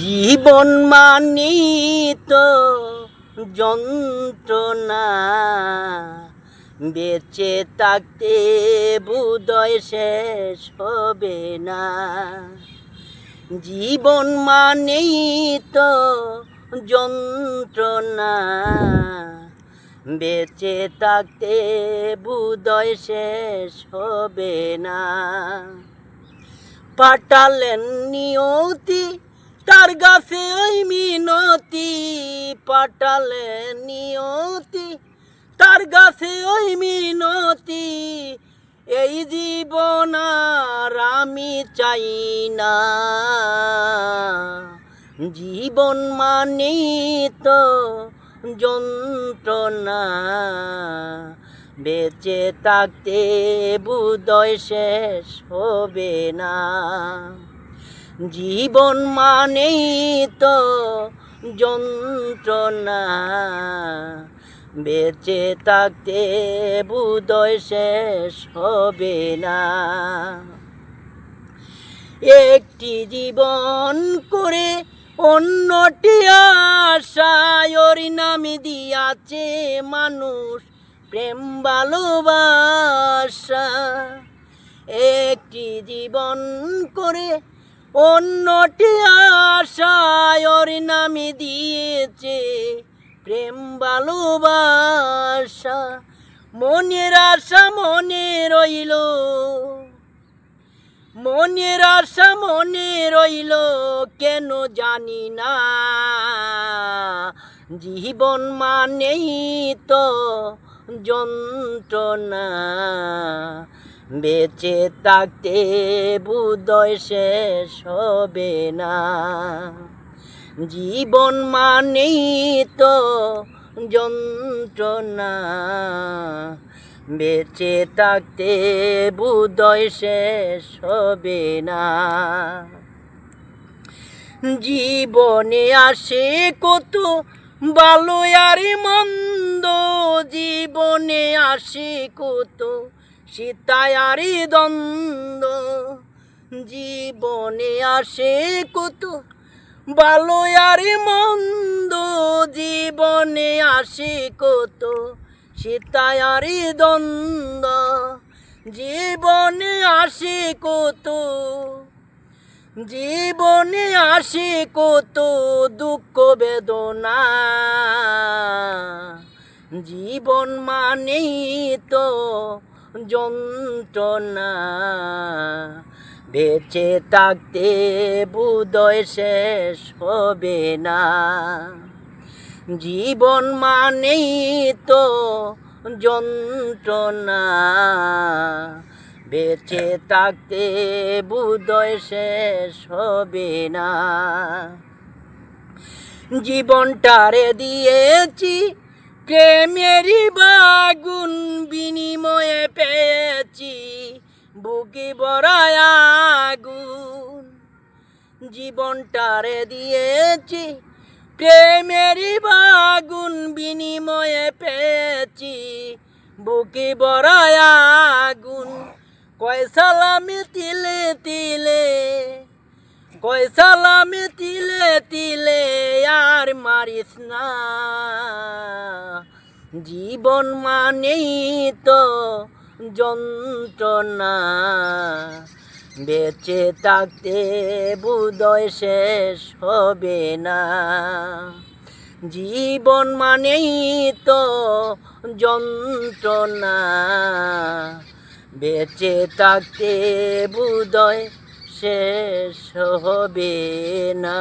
জীবন মানি তো যন্ত্রণা, বেঁচে থাকতে বুদয় শেষ হবে না। জীবন তো যন্ত্রণা, বেঁচে থাকতে বুদয় শেষ হবে না। পাঠালেন নিয়তি তার গাছে ওই মিনতি পাঠালেন নিয়তি। তার গাছে ওই মিনতি, এই জীবন আর আমি চাই না। জীবন মানেই তো যন্ত্রণা। বেঁচে থাকতে বুদয় শেষ হবে না। জীবন মানেই তো যন্ত্রণা। বেঁচে থাকতে বুদয় শেষ হবে না। একটি জীবন করে অন্যটি আশায় ওর নামে দিয়াছে মানুষ প্রেম ভালোবাসা। একটি জীবন করে অন্যটি আশায় ওর নামে দিয়েছে প্রেম ভালোবাসা। মনের আশা মনে রইল, মনের আশা মনে রইল, কেন জানি না। জীবন মানেই তো যন্ত্রণা। বেঁচে থাকতে বুদয় শেষ হবে না। জীবন মানেই তো যন্ত্রণা। বেঁচে থাকতে বুদয় শেষ হবে না। জীবনে আসে কত ভালো আর মন্দ। জীবনে আসে কত সীতায়ারি দ্বন্দ্ব। জীবনে আসে কত ভালো আর মন্দ। জীবনে আসে কত সীতায়ারি দ্বন্দ্ব। জীবনে আসে কত জীবনে আসে কত দুঃখ বেদনা। জীবন মানেই তো যন্ত্রণা। বেঁচে থাকতে বুদয় শেষ হবে না। জীবন মানেই তো যন্ত্রণা। বেঁচে থাকতে বুদয় শেষ হবে না। জীবনটারে দিয়েছি প্রেমেরই বড়ায় আগুন জীবনটারে দিয়েছি, প্রেমেরই বাগুন বিনিময়ে পেয়েছি। বুকি বড়ায় আগুন কয় তিলে তিলে, কয় সালামি তিলে তিলে, আর মারিস না। জীবন মানেই তো যন্ত্রণা। বেঁচে থাকতে বুদয় শেষ হবে না। জীবন মানেই তো যন্ত্রণা। বেঁচে থাকতে বুদয় শেষ হবে না।